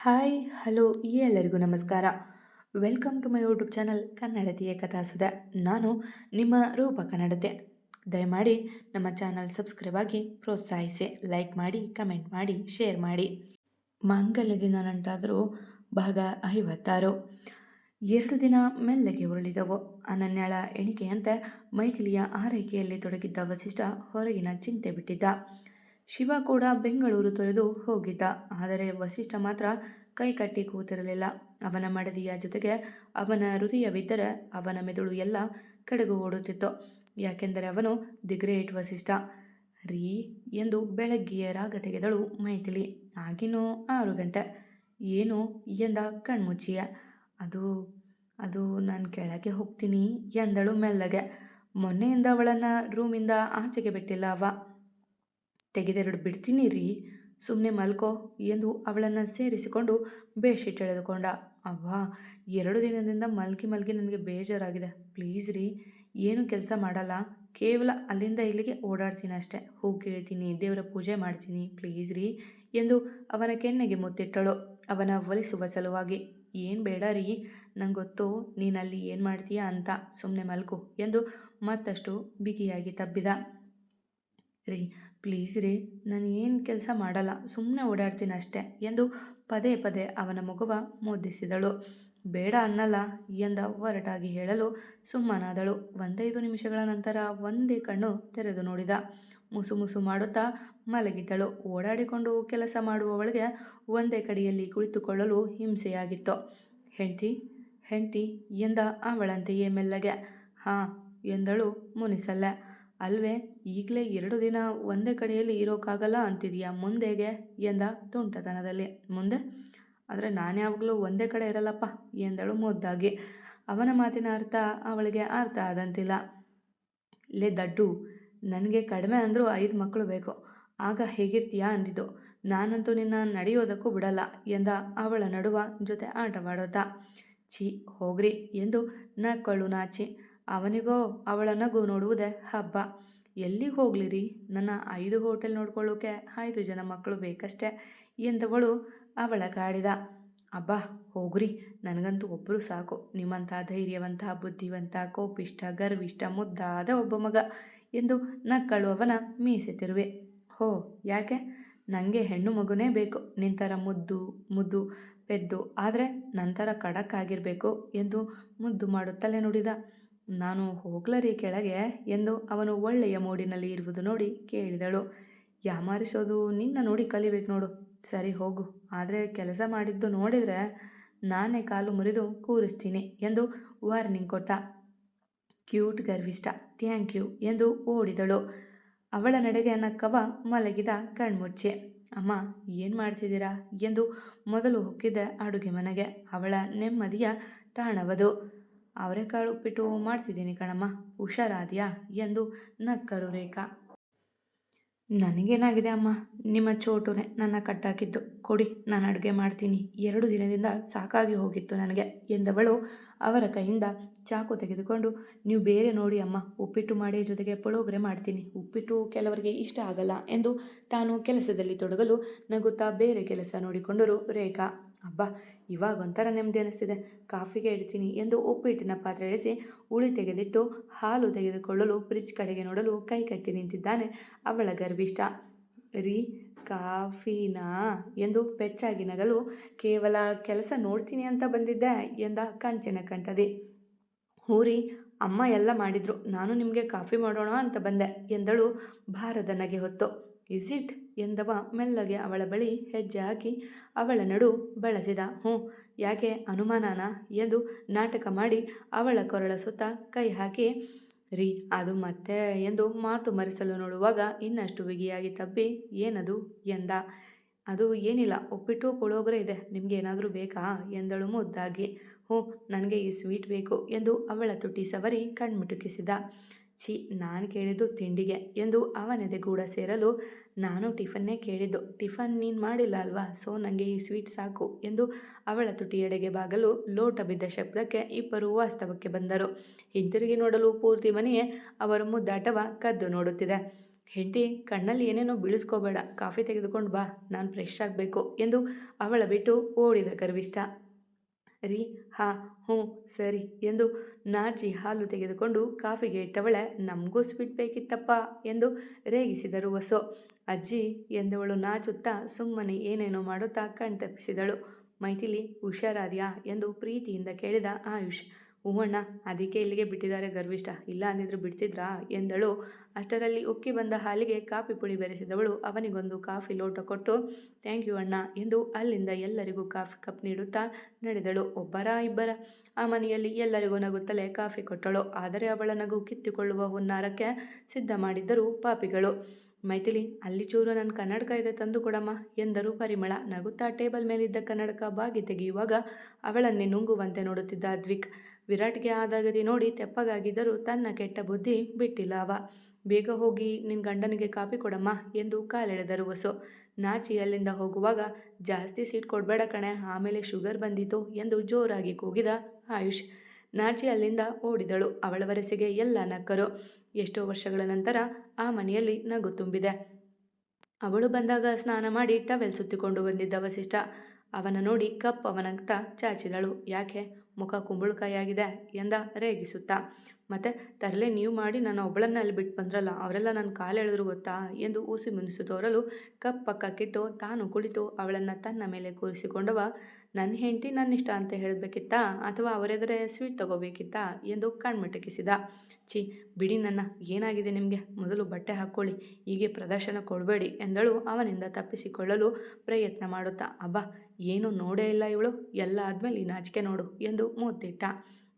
Hi, hello, ಎಲ್ಲರಿಗೂ ನಮಸ್ಕಾರ. Welcome to my YouTube channel ಕನ್ನಡತಿಯ ಕಥಾಸುಧ. ನಾನು ನಿಮ್ಮ ರೂಪ ಕನ್ನಡತೆ ದಯಮಾಡಿ ನಮ್ಮ ಚಾನಲ್ ಸಬ್ಸ್ಕ್ರೈಬ್ ಆಗಿ ಪ್ರೋತ್ಸಾಹಿಸಿ, ಲೈಕ್ ಮಾಡಿ, ಕಮೆಂಟ್ ಮಾಡಿ, ಶೇರ್ ಮಾಡಿ. ಮಾಂಗಲ್ಯ ದಿನ ನಂಟಾದರೂ ಭಾಗ ಐವತ್ತಾರು. ಎರಡು ದಿನ ಮೆಲ್ಲಗೆ ಉರುಳಿದವು. ಅನನ್ಯಾಳ ಎಣಿಕೆಯಂತೆ ಮೈಥಿಲಿಯ ಆರೈಕೆಯಲ್ಲಿ ತೊಡಗಿದ್ದ ವಸಿಷ್ಠ ಹೊರಗಿನ ಚಿಂತೆ ಬಿಟ್ಟಿದ್ದ. ಶಿವ ಕೂಡ ಬೆಂಗಳೂರು ತೊರೆದು ಹೋಗಿದ್ದ. ಆದರೆ ವಸಿಷ್ಠ ಮಾತ್ರ ಕೈ ಕಟ್ಟಿ ಕೂತಿರಲಿಲ್ಲ. ಅವನ ಮಡದಿಯ ಜೊತೆಗೆ ಅವನ ಹೃದಯವಿದ್ದರೆ ಅವನ ಮೆದುಳು ಎಲ್ಲ ಕಡೆಗೂ ಓಡುತ್ತಿತ್ತು. ಯಾಕೆಂದರೆ ಅವನು ದಿ ಗ್ರೇಟ್ ವಸಿಷ್ಠ. ರೀ ಎಂದು ಬೆಳಗ್ಗೆಯ ರಾಗ ತೆಗೆದಳು ಮೈಥಿಲಿ. ಆಗಿನೂ ಆರು ಗಂಟೆ. ಏನು ಎಂದ ಕಣ್ಮುಚ್ಚಿಯ. ಅದು ಅದು ನಾನು ಕೆಳಗೆ ಹೋಗ್ತೀನಿ ಎಂದಳು ಮೆಲ್ಲಗೆ. ಮೊನ್ನೆಯಿಂದ ಅವಳನ್ನು ರೂಮಿಂದ ಆಚೆಗೆ ಬಿಟ್ಟಿಲ್ಲ ಅವ. ತೆಗೆದೆರಡು ಬಿಡ್ತೀನಿ ರೀ. ಸುಮ್ಮನೆ ಮಲ್ಕೋ ಎಂದು ಅವಳನ್ನು ಸೇರಿಸಿಕೊಂಡು ಬೆಡ್ಶೀಟ್ ಎಳೆದುಕೊಂಡ. ಅವ್ವಾ, ಎರಡು ದಿನದಿಂದ ಮಲ್ಗಿ ಮಲ್ಗಿ ನನಗೆ ಬೇಜಾರಾಗಿದೆ. ಪ್ಲೀಸ್ ರೀ, ಏನು ಕೆಲಸ ಮಾಡಲ್ಲ. ಕೇವಲ ಅಲ್ಲಿಂದ ಇಲ್ಲಿಗೆ ಓಡಾಡ್ತೀನಿ ಅಷ್ಟೇ. ಹೂ ಕೇಳ್ತೀನಿ, ದೇವರ ಪೂಜೆ ಮಾಡ್ತೀನಿ, ಪ್ಲೀಸ್ ರೀ ಎಂದು ಅವನ ಕೆನ್ನೆಗೆ ಮುತ್ತಿಟ್ಟಳು. ಅವನ ಒಲಿಸುವ ಸಲುವಾಗಿ, ಏನು ಬೇಡ ರೀ ನಂಗೆ ಗೊತ್ತು ನೀನಲ್ಲಿ ಏನು ಮಾಡ್ತೀಯಾ ಅಂತ ಸುಮ್ಮನೆ ಮಲ್ಕು ಎಂದು ಮತ್ತಷ್ಟು ಬಿಗಿಯಾಗಿ ತಬ್ಬಿದ. ರೀ ಪ್ಲೀಸ್ ರೀ, ನಾನು ಏನು ಕೆಲಸ ಮಾಡಲ್ಲ ಸುಮ್ಮನೆ ಓಡಾಡ್ತೀನಿ ಅಷ್ಟೇ ಎಂದು ಪದೇ ಪದೇ ಅವನ ಮಗುವ ಮುದ್ದಿಸಿದಳು. ಬೇಡ ಅನ್ನಲ್ಲ ಎಂದ ಒರಟಾಗಿ ಹೇಳಲು ಸುಮ್ಮನಾದಳು. ಒಂದೈದು ನಿಮಿಷಗಳ ನಂತರ ಒಂದೇ ಕಣ್ಣು ತೆರೆದು ನೋಡಿದ. ಮುಸು ಮುಸು ಮಾಡುತ್ತಾ ಮಲಗಿದ್ದಳು. ಓಡಾಡಿಕೊಂಡು ಕೆಲಸ ಮಾಡುವವಳಿಗೆ ಒಂದೇ ಕಡೆಯಲ್ಲಿ ಕುಳಿತುಕೊಳ್ಳಲು ಹಿಂಸೆಯಾಗಿತ್ತು. ಹೆಂಡ್ತಿ ಹೆಂಡ್ತಿ ಎಂದ ಅವಳಂತೆಯೇ ಮೆಲ್ಲಗೆ. ಹಾಂ ಎಂದಳು ಮುನಿಸಲ್ಲ. ಅಲ್ವೇ, ಈಗಲೇ ಎರಡು ದಿನ ಒಂದೇ ಕಡೆಯಲ್ಲಿ ಇರೋಕ್ಕಾಗಲ್ಲ ಅಂತಿದೀಯಾ ಮುಂದೆಗೆ? ಎಂದ ತುಂಟತನದಲ್ಲಿ. ಮುಂದೆ? ಆದರೆ ನಾನು ಯಾವಾಗಲೂ ಒಂದೇ ಕಡೆ ಇರಲ್ಲಪ್ಪ, ಎಂದಳು ಮುದ್ದಾಗಿ. ಅವನ ಮಾತಿನ ಅರ್ಥ ಅವಳಿಗೆ ಅರ್ಥ ಆದಂತಿಲ್ಲ. ಲೇ ದಡ್ಡು, ನನಗೆ ಕಡಿಮೆ ಅಂದರೂ ಐದು ಮಕ್ಕಳು ಬೇಕು. ಆಗ ಹೇಗಿರ್ತೀಯಾ ಅಂದಿದ್ದು. ನಾನಂತೂ ನಿನ್ನ ನಡೆಯೋದಕ್ಕೂ ಬಿಡಲ್ಲ, ಎಂದ ಅವಳ ನಡುವ ಜೊತೆ ಆಟವಾಡುತ್ತಾ. ಛೀ, ಹೋಗ್ರಿ, ಎಂದು ನಕ್ಕಳು ನಾಚಿ ಅವನಿಗೋ ಅವಳ ನಗು ನೋಡುವುದೇ ಹಬ್ಬ. ಎಲ್ಲಿಗೆ ಹೋಗ್ಲಿರಿ? ನನ್ನ ಐದು ಹೋಟೆಲ್ ನೋಡ್ಕೊಳ್ಳೋಕೆ ಐದು ಜನ ಮಕ್ಕಳು ಬೇಕಷ್ಟೆ ಎಂದವಳು ಅವಳ ಕಾಡಿದ. ಅಬ್ಬಾ, ಹೋಗ್ರಿ. ನನಗಂತೂ ಒಬ್ಬರು ಸಾಕು. ನಿಮ್ಮಂಥ ಧೈರ್ಯವಂತ, ಬುದ್ಧಿವಂತ ಕೋಪಿಷ್ಟ ಗರ್ವಿಷ್ಠ, ಮುದ್ದಾದ ಒಬ್ಬ ಮಗ ಎಂದು ನಕ್ಕಳು ಅವನ ಮೀಸೆತಿರುವೆ. ಹೋ, ಯಾಕೆ? ನನಗೆ ಹೆಣ್ಣು ಮಗುನೇ ಬೇಕು. ನಿಂತರ ಮುದ್ದು ಮುದ್ದು, ಪೆದ್ದು, ಆದರೆ ನಂತರ ಖಡಕ್ ಆಗಿರಬೇಕು ಎಂದು ಮುದ್ದು ಮಾಡುತ್ತಲೇ ನುಡಿದ. ನಾನು ಹೋಗ್ಲರಿ ಕೆಳಗೆ ಎಂದು ಅವನು ಒಳ್ಳೆಯ ಮೂಡಿನಲ್ಲಿ ಇರುವುದು ನೋಡಿ ಕೇಳಿದಳು. ಯಾಮಾರಿಸೋದು ನಿನ್ನ ನೋಡಿ ಕಲಿಬೇಕು ನೋಡು. ಸರಿ ಹೋಗು. ಆದರೆ ಕೆಲಸ ಮಾಡಿದ್ದು ನೋಡಿದರೆ ನಾನೇ ಕಾಲು ಮುರಿದು ಕೂರಿಸ್ತೀನಿ ಎಂದು ವಾರ್ನಿಂಗ್ ಕೊಟ್ಟ. ಕ್ಯೂಟ್ ಗರ್ವಿಷ್ಟ ಥ್ಯಾಂಕ್ ಯು ಎಂದು ಓಡಿದಳು. ಅವಳ ನಡೆಗೆ ನಕ್ಕವ ಮಲಗಿದ ಕಣ್ಮುಚ್ಚೆ. ಅಮ್ಮ, ಏನು ಮಾಡ್ತಿದ್ದೀರಾ ಎಂದು ಮೊದಲು ಹೊಕ್ಕಿದ್ದ ಅಡುಗೆ ಮನೆಗೆ. ಅವಳ ನೆಮ್ಮದಿಯ ತಾಣವದು. ಅವರೆಕಾಳು ಉಪ್ಪಿಟ್ಟು ಮಾಡ್ತಿದ್ದೀನಿ ಕಣಮ್ಮ. ಹುಷಾರಾದ್ಯಾ? ಎಂದು ನಕ್ಕರು ರೇಖಾ. ನನಗೇನಾಗಿದೆ ಅಮ್ಮ? ನಿಮ್ಮ ಚೋಟುನೆ ನನ್ನ ಕಟ್ಟಾಕಿದ್ದು. ಕೊಡಿ, ನಾನು ಅಡುಗೆ ಮಾಡ್ತೀನಿ. ಎರಡು ದಿನದಿಂದ ಸಾಕಾಗಿ ಹೋಗಿತ್ತು ನನಗೆ ಎಂದವಳು ಅವರ ಕೈಯಿಂದ ಚಾಕು ತೆಗೆದುಕೊಂಡು, ನೀವು ಬೇರೆ ನೋಡಿ ಅಮ್ಮ, ಉಪ್ಪಿಟ್ಟು ಮಾಡಿ ಜೊತೆಗೆ ಪುಳೋಗರೆ ಮಾಡ್ತೀನಿ. ಉಪ್ಪಿಟ್ಟು ಕೆಲವರಿಗೆ ಇಷ್ಟ ಆಗಲ್ಲ ಎಂದು ತಾನು ಕೆಲಸದಲ್ಲಿ ತೊಡಗಲು ನಗುತ್ತಾ ಬೇರೆ ಕೆಲಸ ನೋಡಿಕೊಂಡರು ರೇಖಾ. ಅಬ್ಬಾ, ಇವಾಗ ಒಂಥರ ನೆಮ್ಮದಿ ಅನಿಸ್ತಿದೆ. ಕಾಫಿಗೆ ಇಡ್ತೀನಿ ಎಂದು ಉಪ್ಪಿಟ್ಟಿನ ಪಾತ್ರೆ ಇಳಿಸಿ ಉಳಿ ತೆಗೆದಿಟ್ಟು ಹಾಲು ತೆಗೆದುಕೊಳ್ಳಲು ಫ್ರಿಜ್ ಕಡೆಗೆ ನೋಡಲು ಕೈ ಕಟ್ಟಿ ನಿಂತಿದ್ದಾನೆ. ಅವಳ ಗರ್ವಿಷ್ಠ, ರೀ, ಕಾಫಿನಾ ಎಂದು ಪೆಚ್ಚಾಗಿ ನಗಲು, ಕೇವಲ ಕೆಲಸ ನೋಡ್ತೀನಿ ಅಂತ ಬಂದಿದ್ದೆ ಎಂದ ಕಂಚಿನ ಕಂಠದಿ. ಹೂರಿ ಅಮ್ಮ ಎಲ್ಲ ಮಾಡಿದ್ರು, ನಾನು ನಿಮಗೆ ಕಾಫಿ ಮಾಡೋಣ ಅಂತ ಬಂದೆ ಎಂದಳು ಭಾರದ ನಗೆ ಹೊತ್ತು. Is it? ಎಂದವ ಮೆಲ್ಲಗೆ ಅವಳ ಬಳಿ ಹೆಜ್ಜೆ ಹಾಕಿ ಅವಳ ನಡು ಬಳಸಿದ. ಹ್ಞೂ, ಯಾಕೆ ಅನುಮಾನನ ಎಂದು ನಾಟಕ ಮಾಡಿ ಅವಳ ಕೊರಳ ಸುತ್ತ ಕೈ ಹಾಕಿ, ರೀ, ಅದು ಮತ್ತೆ ಎಂದು ಮಾತು ಮರೆಸಲು ನೋಡುವಾಗ ಇನ್ನಷ್ಟು ಬಿಗಿಯಾಗಿ ತಬ್ಬಿ, ಏನದು ಎಂದ. ಅದು ಏನಿಲ್ಲ, ಉಪ್ಪಿಟ್ಟು ಪುಳೋಗರೆ ಇದೆ ನಿಮಗೆ ಏನಾದರೂ ಬೇಕಾ ಎಂದಳು ಮುದ್ದಾಗಿ. ಹ್ಞೂ, ನನಗೆ ಈ ಸ್ವೀಟ್ ಬೇಕು ಎಂದು ಅವಳ ತುಟಿ ಸವರಿ ಕಣ್ಮಿಟುಕಿಸಿದ. ಛೀ, ನಾನು ಕೇಳಿದ್ದು ತಿಂಡಿಗೆ ಎಂದು ಅವನೆದೆ ಗೂಡ ಸೇರಲು ನಾನು ಟಿಫನ್ನೇ ಕೇಳಿದ್ದು. ಟಿಫನ್ ನೀನು ಮಾಡಿಲ್ಲ ಅಲ್ವಾ? ಸೊ ನನಗೆ ಈ ಸ್ವೀಟ್ ಸಾಕು ಎಂದು ಅವಳ ತುಟಿಯೆಡೆಗೆ ಬಾಗಲು ಲೋಟ ಬಿದ್ದ ಶಬ್ದಕ್ಕೆ ಇಬ್ಬರು ವಾಸ್ತವಕ್ಕೆ ಬಂದರು. ಹಿಂತಿರುಗಿ ನೋಡಲು ಪೂರ್ತಿ ಮನೆಯೇ ಅವರ ಮುದ್ದಾಟವ ಕದ್ದು ನೋಡುತ್ತಿದೆ. ಹೆಂಡತಿ, ಕಣ್ಣಲ್ಲಿ ಏನೇನೋ ಬೀಳಿಸ್ಕೋಬೇಡ. ಕಾಫಿ ತೆಗೆದುಕೊಂಡು ಬಾ. ನಾನು ಫ್ರೆಶ್ ಆಗಬೇಕು ಎಂದು ಅವಳ ಬಿಟ್ಟು ಓಡಿದ ಗರ್ವಿಷ್ಠ. ರೀ, ಹಾ, ಹ್ಞೂ, ಸರಿ ಎಂದು ನಾಚಿ ಹಾಲು ತೆಗೆದುಕೊಂಡು ಕಾಫಿಗೆ ಇಟ್ಟವಳೆ ನಮಗೂ ಸ್ವೀಟ್ ಬೇಕಿತ್ತಪ್ಪ ಎಂದು ರೇಗಿಸಿದರು ವಸು. ಅಜ್ಜಿ ಎಂದವಳು ನಾಚುತ್ತಾ ಸುಮ್ಮನೆ ಏನೇನೋ ಮಾಡುತ್ತಾ ಕಣ್ತಪ್ಪಿಸಿದಳು. ಮೈಥಿಲಿ, ಹುಷಾರಾದ್ಯಾ ಎಂದು ಪ್ರೀತಿಯಿಂದ ಕೇಳಿದ ಆಯುಷ್. ಹೂವಣ್ಣ, ಅದಕ್ಕೆ ಇಲ್ಲಿಗೆ ಬಿಟ್ಟಿದ್ದಾರೆ ಗರ್ವಿಷ್ಠ. ಇಲ್ಲ ಅಂದಿದ್ರು ಬಿಡ್ತಿದ್ರಾ? ಎಂದಳು. ಅಷ್ಟರಲ್ಲಿ ಉಕ್ಕಿ ಬಂದ ಹಾಲಿಗೆ ಕಾಫಿ ಪುಡಿ ಬೆರೆಸಿದವಳು. ಅವನಿಗೊಂದು ಕಾಫಿ ಲೋಟ ಕೊಟ್ಟು, ಥ್ಯಾಂಕ್ ಯು ಅಣ್ಣ ಎಂದು ಅಲ್ಲಿಂದ ಎಲ್ಲರಿಗೂ ಕಾಫಿ ಕಪ್ ನೀಡುತ್ತಾ ನಡೆದಳು. ಒಬ್ಬರ ಇಬ್ಬರ. ಆ ಮನೆಯಲ್ಲಿ ಎಲ್ಲರಿಗೂ ನಗುತ್ತಲೇ ಕಾಫಿ ಕೊಟ್ಟಳು. ಆದರೆ ಅವಳ ನಗು ಕಿತ್ತುಕೊಳ್ಳುವ ಹುನ್ನಾರಕ್ಕೆ ಸಿದ್ಧ ಮಾಡಿದ್ದರು ಪಾಪಿಗಳು. ಮೈಥಿಲಿ, ಅಲ್ಲಿ ಚೂರು ನನ್ನ ಕನ್ನಡಕ ಇದೆ ತಂದು ಕೊಡಮ್ಮ ಎಂದರು ಪರಿಮಳ. ನಗುತ್ತಾ ಟೇಬಲ್ ಮೇಲಿದ್ದ ಕನ್ನಡಕ ಬಾಗಿ ತೆಗೆಯುವಾಗ ಅವಳನ್ನೇ ನುಂಗುವಂತೆ ನೋಡುತ್ತಿದ್ದ ಅದ್ವಿಕ್ ವಿರಾಟ್ಗೆ ಆದಾಗದಿ ನೋಡಿ ತೆಪ್ಪಗಾಗಿದ್ದರೂ ತನ್ನ ಕೆಟ್ಟ ಬುದ್ಧಿ ಬಿಟ್ಟಿಲ್ಲ ಅವ. ಬೇಗ ಹೋಗಿ ನಿನ್ನ ಗಂಡನಿಗೆ ಕಾಪಿ ಕೊಡಮ್ಮ ಎಂದು ಕಾಲೆಳೆದರು ವಸು ನಾಚಿ ಅಲ್ಲಿಂದ ಹೋಗುವಾಗ, ಜಾಸ್ತಿ ಸೀಟ್ ಕೊಡಬೇಡ ಕಣೆ, ಆಮೇಲೆ ಶುಗರ್ ಬಂದಿತು ಎಂದು ಜೋರಾಗಿ ಕೂಗಿದ ಆಯುಷ್. ನಾಚಿ ಅಲ್ಲಿಂದ ಓಡಿದಳು, ಅವಳ ವರಸೆಗೆ ಎಲ್ಲ ನಕ್ಕರು. ಎಷ್ಟೋ ವರ್ಷಗಳ ನಂತರ ಆ ಮನೆಯಲ್ಲಿ ನಗು ತುಂಬಿದೆ. ಅವಳು ಬಂದಾಗ ಸ್ನಾನ ಮಾಡಿ ಟವೆಲ್ ಸುತ್ತಿಕೊಂಡು ಬಂದಿದ್ದ ವಸಿಷ್ಠ. ಅವನ ನೋಡಿ ಕಪ್ಪವನಂತ ಚಾಚಿದಳು. ಯಾಕೆ? ಮುಖ ಕುಂಬಳಕಾಯಿಯಾಗಿದೆ ಎಂದ ರೇಗಿಸುತ್ತಾ. ಮತ್ತೆ, ತರಲೆ, ನೀವು ಮಾಡಿ ನಾನು ಒಬ್ಬಳನ್ನ ಅಲ್ಲಿ ಬಿಟ್ಟು ಬಂದ್ರಲ್ಲ, ಅವರೆಲ್ಲ ನನ್ನ ಕಾಲು ಎಳೆದ್ರು ಗೊತ್ತಾ ಎಂದು ಊಸಿ ಮುನಿಸು ತೋರಲು ಕಪ್ ಪಕ್ಕಕ್ಕಿಟ್ಟು ತಾನು ಕುಳಿತು ಅವಳನ್ನು ತನ್ನ ಮೇಲೆ ಕೂರಿಸಿಕೊಂಡವ ನನ್ನ ಹೆಂಡತಿ ನನ್ನಿಷ್ಟ ಅಂತ ಹೇಳಬೇಕಿತ್ತಾ ಅಥವಾ ಅವರೆದರೆ ಸ್ವೀಟ್ ತಗೋಬೇಕಿತ್ತಾ ಎಂದು ಕಣ್ಮಿಟಕಿಸಿದ. ಛೀ, ಬಿಡಿ ನನ್ನ, ಏನಾಗಿದೆ ನಿಮಗೆ? ಮೊದಲು ಬಟ್ಟೆ ಹಾಕ್ಕೊಳ್ಳಿ. ಹೀಗೆ ಪ್ರದರ್ಶನ ಕೊಡಬೇಡಿ ಎಂದಳು. ಅವನಿಂದ ತಪ್ಪಿಸಿಕೊಳ್ಳಲು ಪ್ರಯತ್ನ ಮಾಡುತ್ತಾ, ಅಬ್ಬ, ಏನು ನೋಡೇ ಇಲ್ಲ ಇವಳು. ಎಲ್ಲ ಆದಮೇಲೆ ನಾಚಿಕೆ ನೋಡು ಎಂದು ಮೂತಿಟ್ಟ.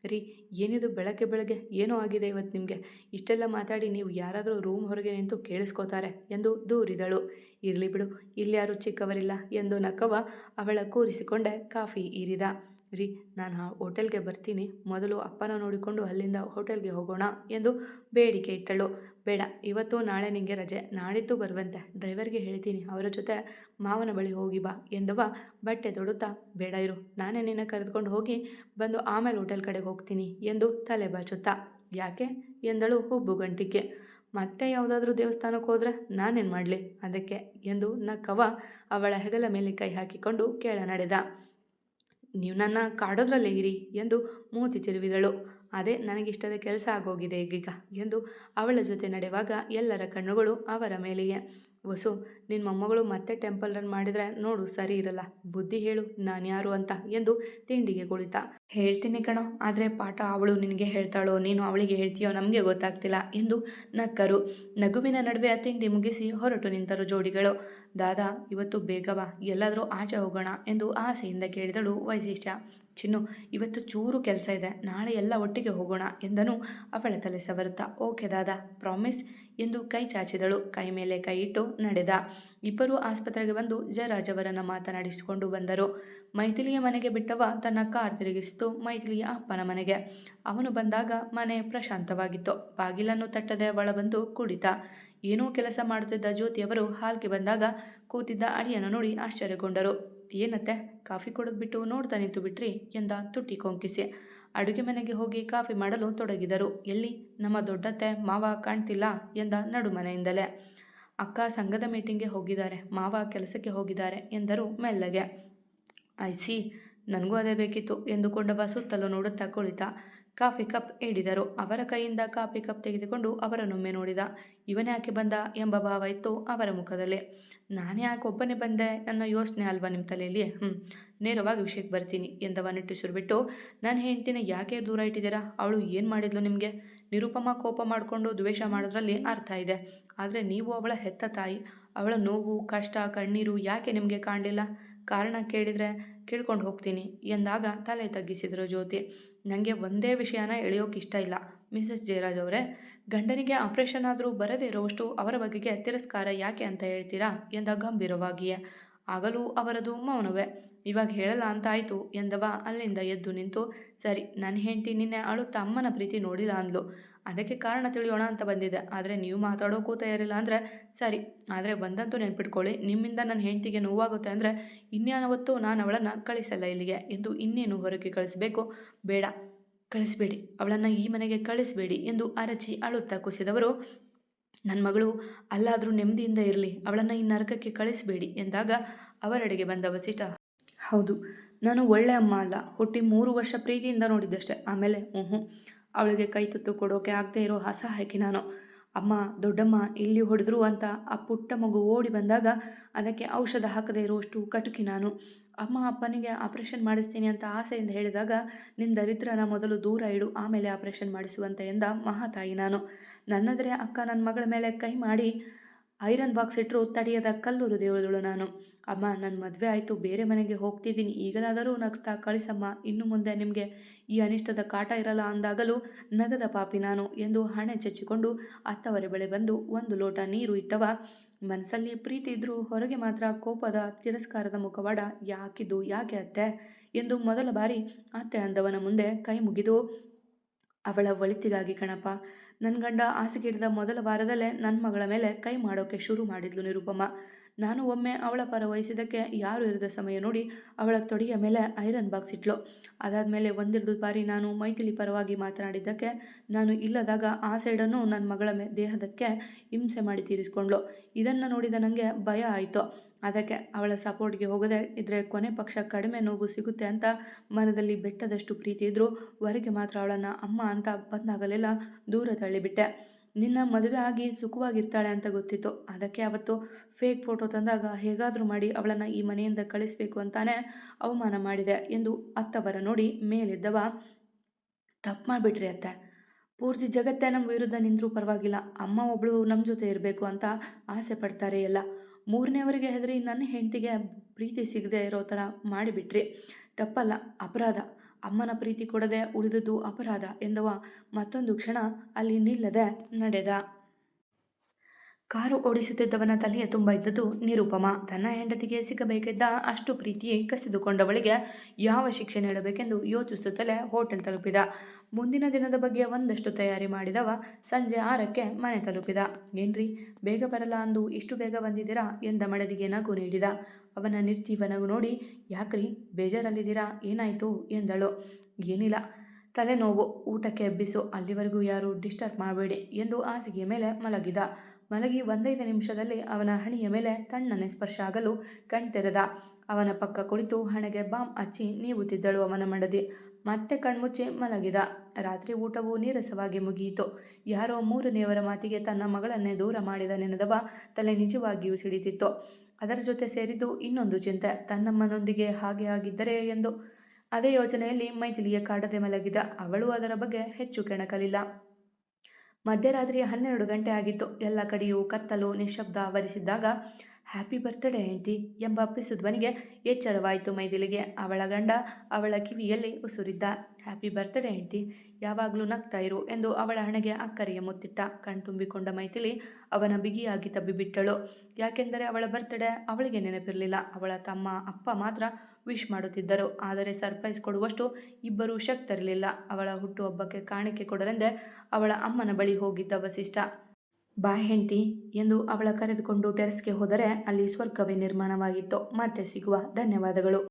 ರೀ, ಏನಿದು ಬೆಳಗ್ಗೆ ಬೆಳಗ್ಗೆ? ಏನೋ ಆಗಿದೆ ಇವತ್ತು ನಿಮಗೆ? ಇಷ್ಟೆಲ್ಲ ಮಾತಾಡಿ ನೀವು ಯಾರಾದರೂ ರೂಮ್ ಹೊರಗೆ ನಿಂತು ಕೇಳಿಸ್ಕೋತಾರೆ ಎಂದು ದೂರಿದಳು. ಇರಲಿ ಬಿಡು ಇಲ್ಲಿ ಯಾರು ಚಿಕ್ಕವರಿಲ್ಲ ಎಂದು ನಕ್ಕವ ಅವಳ ಕೂರಿಸಿಕೊಂಡೆ ಕಾಫಿ ಈರಿದ. ರೀ, ನಾನು ಆ ಹೋಟೆಲ್ಗೆ ಬರ್ತೀನಿ. ಮೊದಲು ಅಪ್ಪನ ನೋಡಿಕೊಂಡು ಅಲ್ಲಿಂದ ಹೋಟೆಲ್ಗೆ ಹೋಗೋಣ ಎಂದು ಬೇಡಿಕೆ ಇಟ್ಟಳು. ಬೇಡ, ಇವತ್ತು ನಾಳೆ ನಿನಗೆ ರಜೆ. ನಾಡಿದ್ದು ಬರುವಂತೆ. ಡ್ರೈವರ್ಗೆ ಹೇಳ್ತೀನಿ. ಅವರ ಜೊತೆ ಮಾವನ ಬಳಿ ಹೋಗಿ ಬಾ ಎಂದವ ಬಟ್ಟೆ ತೊಡುತ್ತಾ, ಬೇಡ ಇರು. ನಾನೇ ನಿನ್ನ ಕರೆದುಕೊಂಡು ಹೋಗಿ ಬಂದು ಆಮೇಲೆ ಹೋಟೆಲ್ ಕಡೆಗೆ ಹೋಗ್ತೀನಿ ಎಂದು ತಲೆ ಬಾಚುತ್ತಾ. ಯಾಕೆ? ಎಂದಳು ಹುಬ್ಬು ಗಂಟಿಗೆ ಮತ್ತೆ ಯಾವುದಾದ್ರೂ ದೇವಸ್ಥಾನಕ್ಕೆ ಹೋದರೆ ನಾನೇನು ಮಾಡಲಿ? ಅದಕ್ಕೆ ಎಂದು ನಕ್ಕವ ಅವಳ ಹೆಗಲ ಮೇಲೆ ಕೈ ಹಾಕಿಕೊಂಡು ಕೇಳ ನಡೆದ ನೀವು ನನ್ನ ಕಾಡೋದ್ರಲ್ಲೇ ಇರಿ ಎಂದು ಮೂತಿ ತಿರುವಿದಳು. ಅದೇ ನನಗಿಷ್ಟದ ಕೆಲಸ ಆಗೋಗಿದೆ ಈಗೀಗ ಎಂದು ಅವಳ ಜೊತೆ ನಡೆಯುವಾಗ ಎಲ್ಲರ ಕಣ್ಣುಗಳು ಅವರ ಮೇಲೆಯೇ. ವಸು ನಿನ್ನ ಮೊಮ್ಮಗಳು ಮತ್ತೆ ಟೆಂಪಲ್ ರನ್ ಮಾಡಿದರೆ ನೋಡು ಸರಿ ಇರಲ್ಲ. ಬುದ್ಧಿ ಹೇಳು, ನಾನು ಯಾರು ಅಂತ ಎಂದು ತಿಂಡಿಗೆ ಕುಳಿತ. ಹೇಳ್ತೀನಿ ಕಣೋ, ಆದರೆ ಪಾಠ ಅವಳು ನಿನಗೆ ಹೇಳ್ತಾಳೋ, ನೀನು ಅವಳಿಗೆ ಹೇಳ್ತೀಯೋ ನಮಗೆ ಗೊತ್ತಾಗ್ತಿಲ್ಲ ಎಂದು ನಕ್ಕರು. ನಗುವಿನ ನಡುವೆ ಆ ತಿಂಡಿ ಮುಗಿಸಿ ಹೊರಟು ನಿಂತರು ಜೋಡಿಗಳು. ದಾದಾ, ಇವತ್ತು ಬೇಗವಾ ಎಲ್ಲಾದರೂ ಆಚೆ ಹೋಗೋಣ ಎಂದು ಆಸೆಯಿಂದ ಕೇಳಿದಳು ವೈಶಿಷ್ಟ್ಯ. ಚಿನ್ನು, ಇವತ್ತು ಚೂರು ಕೆಲಸ ಇದೆ, ನಾಳೆ ಎಲ್ಲ ಒಟ್ಟಿಗೆ ಹೋಗೋಣ ಎಂದನು ಅವಳ ತಲೆ ಸವರುತ್ತಾ ಓಕೆ ದಾದಾ, ಪ್ರಾಮಿಸ್. ಎಂದು ಕೈ ಚಾಚಿದಳು. ಕೈ ಮೇಲೆ ಕೈ ಇಟ್ಟು ನಡೆದ. ಇಬ್ಬರೂ ಆಸ್ಪತ್ರೆಗೆ ಬಂದು ಜಯರಾಜವರನ್ನು ಮಾತನಾಡಿಸಿಕೊಂಡು ಬಂದರು. ಮೈಥಿಲಿಯ ಮನೆಗೆ ಬಿಟ್ಟವ ತನ್ನ ಕಾರ್ ತಿರುಗಿಸಿತು ಮೈಥಿಲಿಯ ಅಪ್ಪನ ಮನೆಗೆ. ಅವನು ಬಂದಾಗ ಮನೆ ಪ್ರಶಾಂತವಾಗಿತ್ತು. ಬಾಗಿಲನ್ನು ತಟ್ಟದೆ ಒಳ ಬಂದು ಕುಡಿತ ಏನೂ ಕೆಲಸ ಮಾಡುತ್ತಿದ್ದ ಜ್ಯೋತಿಯವರು ಹಾಲ್ಗೆ ಬಂದಾಗ ಕೂತಿದ್ದ ಅಡಿಯನ್ನು ನೋಡಿ ಆಶ್ಚರ್ಯಗೊಂಡರು. ಏನತ್ತೆ, ಕಾಫಿ ಕೊಡೋದು ಬಿಟ್ಟು ನೋಡ್ತಾ ನಿಂತು ಬಿಟ್ರಿ ಎಂದ ತುಟಿ ಕೊಂಕಿಸಿ. ಅಡುಗೆ ಮನೆಗೆ ಹೋಗಿ ಕಾಫಿ ಮಾಡಲು ತೊಡಗಿದರು. ಎಲ್ಲಿ? ನಮ್ಮ ದೊಡ್ಡತ್ತೆ ಮಾವ ಕಾಣ್ತಿಲ್ಲ ಎಂದ ನಡುಮನೆಯಿಂದಲೇ. ಅಕ್ಕ ಸಂಘದ ಮೀಟಿಂಗ್ಗೆ ಹೋಗಿದ್ದಾರೆ, ಮಾವ ಕೆಲಸಕ್ಕೆ ಹೋಗಿದ್ದಾರೆ ಎಂದರು ಮೆಲ್ಲಗೆ. ಐಸಿ ನನಗೂ ಅದೇ ಬೇಕಿತ್ತು ಎಂದುಕೊಂಡವ ಸುತ್ತಲೂ ನೋಡುತ್ತಾ ಕುಳಿತ. ಕಾಫಿ ಕಪ್ ಹಿಡಿದರು. ಅವರ ಕೈಯಿಂದ ಕಾಫಿ ಕಪ್ ತೆಗೆದುಕೊಂಡು ಅವರನ್ನೊಮ್ಮೆ ನೋಡಿದ. ಇವನ್ಯಾಕೆ ಬಂದ ಎಂಬ ಭಾವ ಇತ್ತು ಅವರ ಮುಖದಲ್ಲಿ. ನಾನು ಯಾಕೆ ಒಬ್ಬನೇ ಬಂದೆ ಅನ್ನೋ ಯೋಚನೆ ಅಲ್ವಾ ನಿಮ್ಮ ತಲೆಯಲ್ಲಿ? ಹ್ಞೂ ನೇರವಾಗಿ ವಿಷಯಕ್ಕೆ ಬರ್ತೀನಿ ಎಂದವ ನಿಟ್ಟುಸಿರು ಬಿಟ್ಟು ನನ್ನ ಹೆಂಡತಿನ ಯಾಕೆ ದೂರ ಇಟ್ಟಿದ್ದೀರಾ? ಅವಳು ಏನು ಮಾಡಿದ್ಲು ನಿಮಗೆ? ನಿರುಪಮ ಕೋಪ ಮಾಡಿಕೊಂಡು ದ್ವೇಷ ಮಾಡೋದ್ರಲ್ಲಿ ಅರ್ಥ ಇದೆ. ಆದರೆ ನೀವು ಅವಳ ಹೆತ್ತ ತಾಯಿ. ಅವಳ ನೋವು, ಕಷ್ಟ, ಕಣ್ಣೀರು ಯಾಕೆ ನಿಮಗೆ ಕಾಣಲಿಲ್ಲ? ಕಾರಣ ಕೇಳಿದರೆ ಕೇಳ್ಕೊಂಡು ಹೋಗ್ತೀನಿ ಎಂದಾಗ ತಲೆ ತಗ್ಗಿಸಿದರು ಜ್ಯೋತಿ. ನನಗೆ ಒಂದೇ ವಿಷಯನ ಎಳೆಯೋಕೆ ಇಷ್ಟ ಇಲ್ಲ. ಮಿಸಸ್ ಜಯರಾಜ್ ಅವರೇ, ಗಂಡನಿಗೆ ಆಪರೇಷನ್ ಆದರೂ ಬರದೇ ಇರುವಷ್ಟು ಅವರ ಬಗೆಗೆ ತಿರಸ್ಕಾರ ಯಾಕೆ ಅಂತ ಹೇಳ್ತೀರಾ ಎಂದ ಗಂಭೀರವಾಗಿಯೇ. ಆಗಲೂ ಅವರದು ಮೌನವೇ. ಇವಾಗ ಹೇಳಲ್ಲ ಅಂತ ಆಯಿತು ಎಂದವ ಅಲ್ಲಿಂದ ಎದ್ದು ನಿಂತು, ಸರಿ ನನ್ನ ಹೆಂಡತಿ ನಿನ್ನೆ ಅಳುತ್ತಾ ಅಮ್ಮನ ಪ್ರೀತಿ ನೋಡಿಲ್ಲ ಅಂದ್ಲು. ಅದಕ್ಕೆ ಕಾರಣ ತಿಳಿಯೋಣ ಅಂತ ಬಂದಿದೆ ಆದರೆ ನೀವು ಮಾತಾಡೋಕ್ಕೂ ತಯಾರಿಲ್ಲ ಅಂದರೆ ಸರಿ. ಆದರೆ ಬಂದಂತೂ ನೆನ್ಪಿಟ್ಕೊಳ್ಳಿ, ನಿಮ್ಮಿಂದ ನನ್ನ ಹೆಂಡತಿಗೆ ನೋವಾಗುತ್ತೆ ಅಂದರೆ ಇನ್ಯಾವತ್ತೂ ನಾನು ಅವಳನ್ನು ಕಳಿಸಲ್ಲ ಇಲ್ಲಿಗೆ. ಎಂದು ಇನ್ನೇನು ಹೊರಗೆ ಕಳಿಸಬೇಕು? ಬೇಡ. ಕಳಿಸಬೇಡಿ. ಅವಳನ್ನು ಈ ಮನೆಗೆ ಕಳಿಸಬೇಡಿ ಎಂದು ಅರಚಿ ಅಳುತ್ತಾ ಕುಸಿದವರು ನನ್ನ ಮಗಳು, ಅಲ್ಲಾದರೂ ನೆಮ್ಮದಿಯಿಂದ ಇರಲಿ. ಅವಳನ್ನು ಈ ನರಕಕ್ಕೆ ಕಳಿಸಬೇಡಿ ಎಂದಾಗ ಅವರೆಡೆಗೆ ಬಂದ ವಸಿಷ್ಠ, ಹೌದು. ನಾನು ಒಳ್ಳೆ ಅಮ್ಮ ಅಲ್ಲ. ಹುಟ್ಟಿ ಮೂರು ವರ್ಷ ಪ್ರೀತಿಯಿಂದ ನೋಡಿದ್ದಷ್ಟೆ. ಆಮೇಲೆ ಹ್ಞೂ ಅವಳಿಗೆ ಕೈ ತುತ್ತು ಕೊಡೋಕೆ ಆಗದೇ ಇರೋ ಅಸಹಾಯಕಿ ನಾನು, ಅಮ್ಮ, ದೊಡ್ಡಮ್ಮ, ಇಲ್ಲಿ ಹೊಡೆದ್ರು ಅಂತ ಆ ಪುಟ್ಟ ಮಗು ಓಡಿ ಬಂದಾಗ ಅದಕ್ಕೆ ಔಷಧ ಹಾಕದೇ ಇರುವಷ್ಟು ಕಟುಕಿ ನಾನು. ಅಮ್ಮ, ಅಪ್ಪನಿಗೆ ಆಪ್ರೇಷನ್ ಮಾಡಿಸ್ತೀನಿ ಅಂತ ಆಸೆಯಿಂದ ಹೇಳಿದಾಗ ನಿನ್ನ ದರಿದ್ರನ ಮೊದಲು ದೂರ ಇಡು, ಆಮೇಲೆ ಆಪ್ರೇಷನ್ ಮಾಡಿಸುವಂತ ಎಂದ ಮಹಾತಾಯಿ ನಾನು. ನನ್ನದರೆ ಅಕ್ಕ ನನ್ನ ಮಗಳ ಮೇಲೆ ಕೈ ಮಾಡಿ ಐರನ್ ಬಾಕ್ಸ್ ಇಟ್ಟರು ತಡೆಯದ ಕಲ್ಲು ಹೃದಯದಳು ನಾನು. ಅಮ್ಮ ನನ್ನ ಮದುವೆ ಆಯಿತು, ಬೇರೆ ಮನೆಗೆ ಹೋಗ್ತಿದ್ದೀನಿ. ಈಗಲಾದರೂ ನಗ್ತಾ, ಕಳಿಸಮ್ಮ, ಇನ್ನು ಮುಂದೆ ನಿಮಗೆ ಈ ಅನಿಷ್ಟದ ಕಾಟ ಇರಲ್ಲ ಅಂದಾಗಲೂ ನಗದ ಪಾಪಿ ನಾನು ಎಂದು ಹಣೆ ಚಚ್ಚಿಕೊಂಡು ಅತ್ತವರೆ ಬಳಿ ಬಂದು ಒಂದು ಲೋಟ ನೀರು ಇಟ್ಟವ. ಮನಸ್ಸಲ್ಲಿ ಪ್ರೀತಿ ಇದ್ದರೂ ಹೊರಗೆ ಮಾತ್ರ ಕೋಪದ ತಿರಸ್ಕಾರದ ಮುಖವಾಡ, ಯಾಕಿದ್ದು, ಯಾಕೆ ಅತ್ತೆ? ಎಂದು ಮೊದಲ ಬಾರಿ ಅತ್ತೆ ಅಂದವನ ಮುಂದೆ ಕೈ ಮುಗಿದು, ಅವಳ ಒಳಿತಿಗಾಗಿ ಕಣಪ್ಪ. ನನ್ನ ಗಂಡ ಹಾಸಿಗೆಡಿದ ಮೊದಲ ವಾರದಲ್ಲೇ ನನ್ನ ಮಗಳ ಮೇಲೆ ಕೈ ಮಾಡೋಕೆ ಶುರು ಮಾಡಿದ್ಲು ನಿರುಪಮ ನಾನು ಒಮ್ಮೆ ಅವಳ ಪರ ವಹಿಸಿದ್ದಕ್ಕೆ ಯಾರು ಇರದ ಸಮಯ ನೋಡಿ ಅವಳ ತೊಡೆಯ ಮೇಲೆ ಐರನ್ ಬಾಕ್ಸ್ ಇಟ್ಲು. ಅದಾದಮೇಲೆ ಒಂದೆರಡು ಬಾರಿ ನಾನು ಮೈಥಿಲಿ ಪರವಾಗಿ ಮಾತನಾಡಿದ್ದಕ್ಕೆ ನಾನು ಇಲ್ಲದಾಗ ಆ ಸೈಡನ್ನು ನನ್ನ ಮಗಳ ದೇಹದಕ್ಕೆ ಹಿಂಸೆ ಮಾಡಿ ತೀರಿಸ್ಕೊಂಡ್ಳು ಇದನ್ನು ನೋಡಿದ ನನಗೆ ಭಯ ಆಯಿತು. ಅದಕ್ಕೆ ಅವಳ ಸಪೋರ್ಟ್ಗೆ ಹೋಗದೆ ಇದ್ರೆ ಕೊನೆ ಪಕ್ಷ ಕಡಿಮೆ ನೋವು ಸಿಗುತ್ತೆ ಅಂತ ಮನದಲ್ಲಿ ಬೆಟ್ಟದಷ್ಟು ಪ್ರೀತಿ ಇದ್ದರೂ ಹೊರಗೆ ಮಾತ್ರ ಅವಳನ್ನು ಅಮ್ಮ ಅಂತ ಬಂದಾಗಲೆಲ್ಲ ದೂರ ತಳ್ಳಿಬಿಟ್ಟೆ. ನಿನ್ನ ಮದುವೆ ಆಗಿ ಸುಖವಾಗಿರ್ತಾಳೆ ಅಂತ ಗೊತ್ತಿತ್ತು. ಅದಕ್ಕೆ ಅವತ್ತು ಫೇಕ್ ಫೋಟೋ ತಂದಾಗ ಹೇಗಾದರೂ ಮಾಡಿ ಅವಳನ್ನು ಈ ಮನೆಯಿಂದ ಕಳಿಸ್ಬೇಕು ಅಂತಾನೆ ಅವಮಾನ ಮಾಡಿದೆ ಎಂದು ಅತ್ತವರ ನೋಡಿ ಮೇಲಿದ್ದವ, ತಪ್ಪು ಮಾಡಿಬಿಟ್ರಿ ಅತ್ತೆ. ಪೂರ್ತಿ ಜಗತ್ತೇ ನಮ್ಮ ವಿರುದ್ಧ ನಿಂತರೂ ಪರವಾಗಿಲ್ಲ. ಅಮ್ಮ ಒಬ್ಬಳು ನಮ್ಮ ಜೊತೆ ಇರಬೇಕು ಅಂತ ಆಸೆ ಪಡ್ತಾರೆ ಎಲ್ಲ. ಮೂರನೇವರಿಗೆ ಹೆದರಿ ನನ್ನ ಹೆಂಡತಿಗೆ ಪ್ರೀತಿ ಸಿಗದೆ ಇರೋ ಥರ ಮಾಡಿಬಿಟ್ರಿ. ತಪ್ಪಲ್ಲ, ಅಪರಾಧ. ಅಮ್ಮನ ಪ್ರೀತಿ ಕೊಡದೆ ಉಳಿದದ್ದು ಅಪರಾಧ ಎಂದವ ಮತ್ತೊಂದು ಕ್ಷಣ ಅಲ್ಲಿ ನಿಲ್ಲದೆ ನಡೆದ. ಕಾರು ಓಡಿಸುತ್ತಿದ್ದವನ ತಲೆಯ ತುಂಬ ಇದ್ದದ್ದು ನಿರುಪಮ. ತನ್ನ ಹೆಂಡತಿಗೆ ಸಿಗಬೇಕಿದ್ದ ಅಷ್ಟು ಪ್ರೀತಿ ಕಸಿದುಕೊಂಡವಳಿಗೆ ಯಾವ ಶಿಕ್ಷೆ ನೀಡಬೇಕೆಂದು ಯೋಚಿಸುತ್ತಲೇ ಹೋಟೆಲ್ ತಲುಪಿದ. ಮುಂದಿನ ದಿನದ ಬಗ್ಗೆ ಒಂದಷ್ಟು ತಯಾರಿ ಮಾಡಿದವ ಸಂಜೆ ಆರಕ್ಕೆ ಮನೆ ತಲುಪಿದ. ಏನ್ರಿ, ಬೇಗ ಬರಲ್ಲ ಅಂದು ಇಷ್ಟು ಬೇಗ ಬಂದಿದ್ದೀರಾ ಎಂದ ಮಡದಿಗೆ ನಗು ನೀಡಿದ. ಅವನ ನಿರ್ಜೀವ ನಗು ನೋಡಿ, ಯಾಕ್ರಿ, ಬೇಜಾರಲ್ಲಿದ್ದೀರಾ, ಏನಾಯಿತು ಎಂದಳು. ಏನಿಲ್ಲ, ತಲೆನೋವು, ಊಟಕ್ಕೆ ಎಬ್ಬಿಸು ಅಲ್ಲಿವರೆಗೂ ಯಾರೂ ಡಿಸ್ಟರ್ಬ್ ಮಾಡಬೇಡಿ ಎಂದು ಹಾಸಿಗೆಯ ಮೇಲೆ ಮಲಗಿದ. ಮಲಗಿ ಒಂದೈದು ನಿಮಿಷದಲ್ಲಿ ಅವನ ಹಣೆಯ ಮೇಲೆ ತಣ್ಣನೆ ಸ್ಪರ್ಶ ಆಗಲು ಕಣ್ತೆರೆದ ಅವನ ಪಕ್ಕ ಕುಳಿತು ಹಣೆಗೆ ಬಾಂಬ್ ಹಚ್ಚಿ ನೀವುತ್ತಿದ್ದಳು ಅವನ ಮಡದಿ. ಮತ್ತೆ ಕಣ್ಮುಚ್ಚಿ ಮಲಗಿದ. ರಾತ್ರಿ ಊಟವು ನೀರಸವಾಗಿ ಮುಗಿಯಿತು. ಯಾರೋ ಮೂರನೆಯವರ ಮಾತಿಗೆ ತನ್ನ ಮಗಳನ್ನೇ ದೂರ ಮಾಡಿದ ನೆನೆದವ ತಲೆ ನಿಜವಾಗಿಯೂ ಸಿಡಿತಿತ್ತು. ಅದರ ಜೊತೆ ಸೇರಿದ್ದು ಇನ್ನೊಂದು ಚಿಂತೆ. ತನ್ನಮ್ಮನೊಂದಿಗೆ ಹಾಗೆ ಆಗಿದ್ದರೆ ಎಂದು. ಅದೇ ಯೋಚನೆಯಲ್ಲಿ ಮೈಥಿಲಿಯ ಕಾಡದೆ ಮಲಗಿದ. ಅವಳು ಅದರ ಬಗ್ಗೆ ಹೆಚ್ಚು ಕೆಣಕಲಿಲ್ಲ. ಮಧ್ಯರಾತ್ರಿ ಹನ್ನೆರಡು ಗಂಟೆ ಆಗಿತ್ತು. ಎಲ್ಲ ಕಡೆಯೂ ಕತ್ತಲು ನಿಶಬ್ದ ಆವರಿಸಿದ್ದಾಗ ಹ್ಯಾಪಿ ಬರ್ತ್ಡೇ ಹೆಂಡತಿ ಎಂಬ ಧ್ವನಿಗೆ ಎಚ್ಚರವಾಯಿತು ಮೈದಿಲಿಗೆ. ಅವಳ ಗಂಡ ಅವಳ ಕಿವಿಯಲ್ಲಿ ಉಸುರಿದ್ದ ಹ್ಯಾಪಿ ಬರ್ತ್ಡೇ ಹೆಂಡತಿ, ಯಾವಾಗಲೂ ನಗ್ತಾ ಇರು ಎಂದು ಅವಳ ಹಣೆಗೆ ಅಕ್ಕರಿಯ ಮುತ್ತಿಟ್ಟ. ಕಣ್ತುಂಬಿಕೊಂಡ ಮೈಥಿಲಿ ಅವನ ಬಿಗಿಯಾಗಿ ತಬ್ಬಿಬಿಟ್ಟಳು. ಯಾಕೆಂದರೆ ಅವಳ ಬರ್ತ್ಡೇ ಅವಳಿಗೆ ನೆನಪಿರಲಿಲ್ಲ. ಅವಳ ತಮ್ಮ ಅಪ್ಪ ಮಾತ್ರ ವಿಶ್ ಮಾಡುತ್ತಿದ್ದರು. ಆದರೆ ಸರ್ಪ್ರೈಸ್ ಕೊಡುವಷ್ಟು ಇಬ್ಬರೂ ಶಕ್ತರಿರಲಿಲ್ಲ. ಅವಳ ಹುಟ್ಟುಹಬ್ಬಕ್ಕೆ ಕಾಣಿಕೆ ಕೊಡಲೆಂದೇ ಅವಳ ಅಮ್ಮನ ಬಳಿ ಹೋಗಿದ್ದ ವಸಿಷ್ಠ. ಬಾ ಹೆಂಡತಿ ಎಂದು ಅವಳ ಕರೆದುಕೊಂಡು ಟೆರೆಸ್ಗೆ ಹೋದರೆ ಅಲ್ಲಿ ಸ್ವರ್ಗವೇ ನಿರ್ಮಾಣವಾಗಿತ್ತು. ಮತ್ತೆ ಸಿಗುವ ಧನ್ಯವಾದಗಳು.